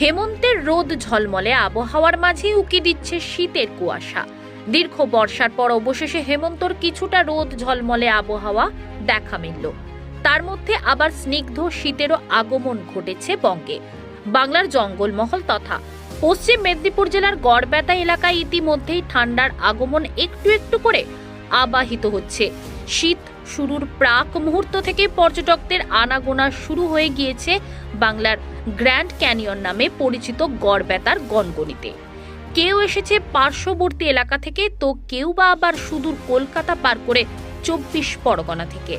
হেমন্তের রোদ ঝলমলে, আবহাওয়ার মাঝে উকি দিচ্ছে শীতের কুয়াশা। দীর্ঘ বর্ষার পর অবশেষে হেমন্তর কিছুটা রোদ ঝলমলে, আবহাওয়া দেখা মিলল। তার মধ্যে আবার স্নিগ্ধ শীতেরও আগমন ঘটেছে বঙ্গে। বাংলার জঙ্গলমহল তথা পশ্চিম মেদিনীপুর জেলার গড়বেতা এলাকায় ইতিমধ্যেই ঠান্ডার আগমন একটু একটু করে আবাহিত হচ্ছে। শীত শুরুর প্রাক মুহূর্ত থেকে পর্যটকদের আনাগোনা শুরু হয়ে গিয়েছে বাংলার গ্র্যান্ড ক্যানিয়ন নামে পরিচিত গড়বেতার গনগনিতে। কেউ এসেছে পার্শ্ববর্তী এলাকা থেকে, তো কেউ বা আবার সুদূর কলকাতা পার করে চব্বিশ পরগনা থেকে।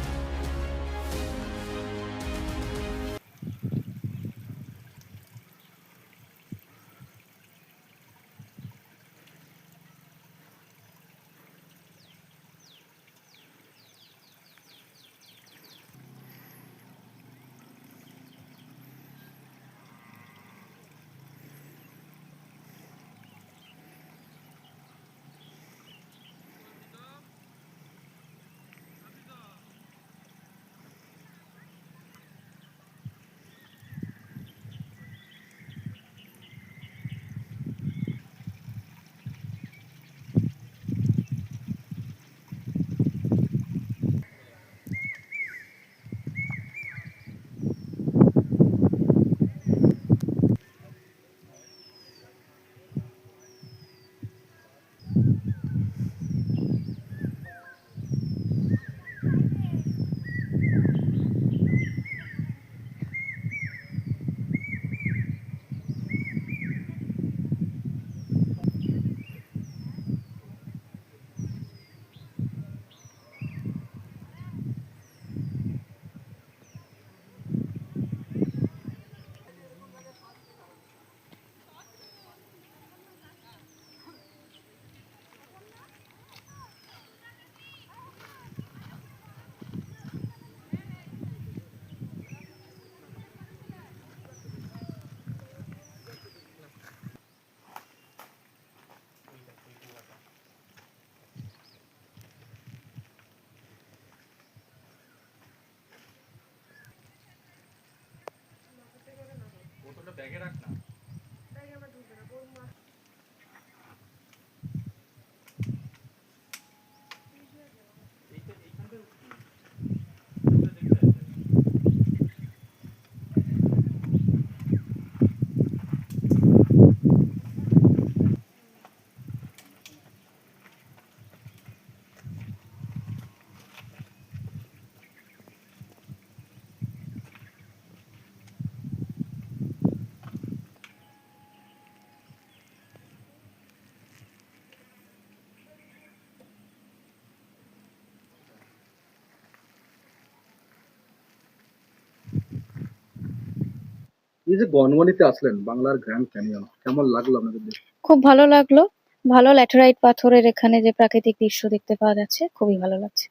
এই যে গনগনিতে আসলেন বাংলার গ্র্যান্ড ক্যানিয়ন কেমন লাগল আপনাদের খুব ভালো লাগল। ভালো ল্যাটেরাইট পাথরের এখানে যে প্রাকৃতিক দৃশ্য দেখতে পাওয়া যাচ্ছে খুবই ভালো লাগছে।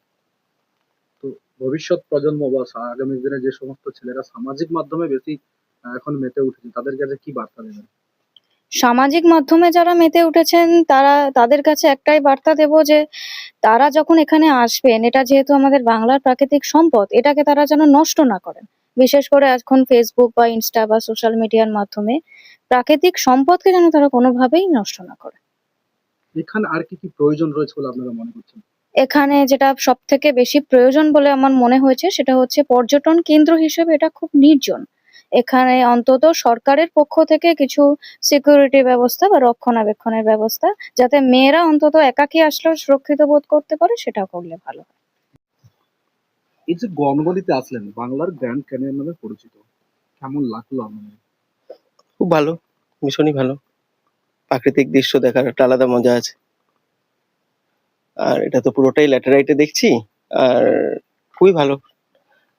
তো ভবিষ্যৎ প্রজন্ম বা আগামী দিনে যে সমস্ত ছেলেরা সামাজিক মাধ্যমে বেশি এখন মেতে উঠেছে তাদের কাছে কি বার্তা দেবেন? সামাজিক মাধ্যমে যারা মেতে উঠেছেন তারা তাদের কাছে একটাই বার্তা দেব যে তারা যখন এখানে আসবেন এটা যেহেতু আমাদের বাংলার প্রাকৃতিক সম্পদ এটাকে তারা যেন নষ্ট না করেন। বিশেষ করে এখন ফেসবুক বা ইনস্টা বা সোশ্যাল মিডিয়ার মাধ্যমে প্রাকৃতিক সম্পদকে যেন তারা কোনোভাবেই নষ্ট না করে। এখানে আর কি কি প্রয়োজন রয়েছে বলে আপনারা মনে করছেন? এখানে যেটা সব থেকে বেশি প্রয়োজন বলে আমার মনে হয়েছে সেটা হচ্ছে পর্যটন কেন্দ্র হিসেবে এটা খুব নির্জন। এখানে অন্তত সরকারের পক্ষ থেকে কিছু সিকিউরিটি ব্যবস্থা বা রক্ষণাবেক্ষণের ব্যবস্থা যাতে মেয়েরা অন্তত একাকী আসলেও সুরক্ষিত বোধ করতে পারে সেটা করলে ভালো হয়। এই যে গনগনিতে আসলেন বাংলার গ্র্যান্ড ক্যানিয়ন নামে পরিচিত কেমন লাগল আপনাদের? খুব ভালো ভীষণই ভালো। প্রাকৃতিক দৃশ্য দেখার একটা আলাদা মজা আছে। আর এটা তো পুরোটাই ল্যাটেরাইটে দেখছি আর খুবই ভালো।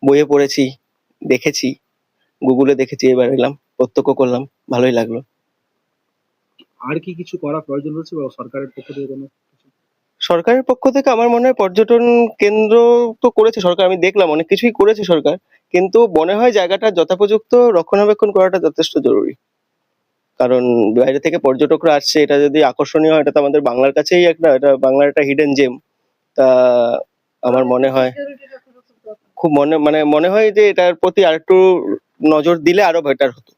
বইয়ে পড়েছি দেখেছি গুগলে দেখেছি এবার এলাম প্রত্যক্ষ করলাম ভালোই লাগল। আর কি কিছু করা প্রয়োজন রয়েছে বা সরকারের পক্ষ থেকে কোনো সরকারের পক্ষ থেকে আমার মনে হয় পর্যটন কেন্দ্র তো করেছে সরকার, আমি দেখলাম, অনেক কিছুই করেছে সরকার, কিন্তু মনে হয় জায়গাটা যথাপযুক্ত রক্ষণাবেক্ষণ করাটা যথেষ্ট জরুরি। কারণ বাইরে থেকে পর্যটকরা আসছে, এটা যদি আকর্ষণীয় হয়, এটা তো আমাদের বাংলার কাছেই একটা, এটা বাংলার একটা হিডেন জেম তা আমার মনে হয়, খুব মনে মানে মনে হয় যে এটার প্রতি আরেকটু নজর দিলে আরও বেটার হতো।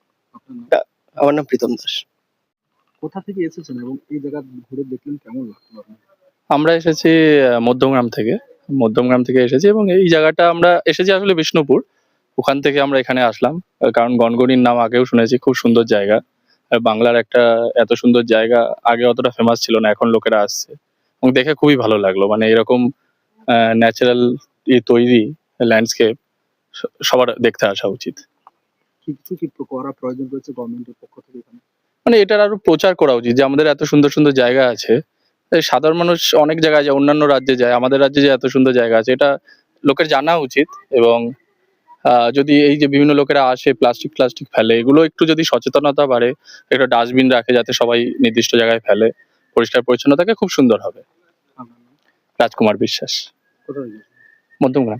আমার নাম প্রীতম দাস। কোথা থেকে এসেছেন এবং এই জায়গা ঘুরে দেখলেন কেমন লাগল আপনার? আমরা এসেছি মধ্যমগ্রাম থেকে। মধ্যমগ্রাম থেকে এসেছি এবং এই জায়গাটা আমরা এসেছি আসলে বিষ্ণুপুর। ওখান থেকে আমরা এখানে আসলাম কারণ গনগনির নাম আগেও শুনেছি খুব সুন্দর জায়গা। আর বাংলার একটা এত সুন্দর জায়গা আগে অতটা ফেমাস ছিল না এখন লোকেরা আসছে। এবং দেখে খুবই ভালো লাগল মানে এরকম ন্যাচারাল তৈরি ল্যান্ডস্কেপ সবার দেখতে আসা উচিত। কিছু কি করা প্রয়োজন রয়েছে গভর্নমেন্টের পক্ষ থেকে মানে এটার আরও প্রচার করা উচিত যে আমাদের এত সুন্দর সুন্দর জায়গা আছে। সাধারণ মানুষ অনেক জায়গায় যায় অন্যান্য রাজ্যে যায় আমাদের রাজ্যে যে এত সুন্দর জায়গা আছে এটা লোকের জানা উচিত এবং যদি এই যে বিভিন্ন লোকেরা আসে প্লাস্টিক প্লাস্টিক ফেলে এগুলো একটু যদি সচেতনতা বাড়ে একটা ডাস্টবিন রাখে যাতে সবাই নির্দিষ্ট জায়গায় ফেলে পরিষ্কার পরিচ্ছন্নতাকে খুব সুন্দর হবে। রাজকুমার বিশ্বাস? মধ্যমগ্রাম।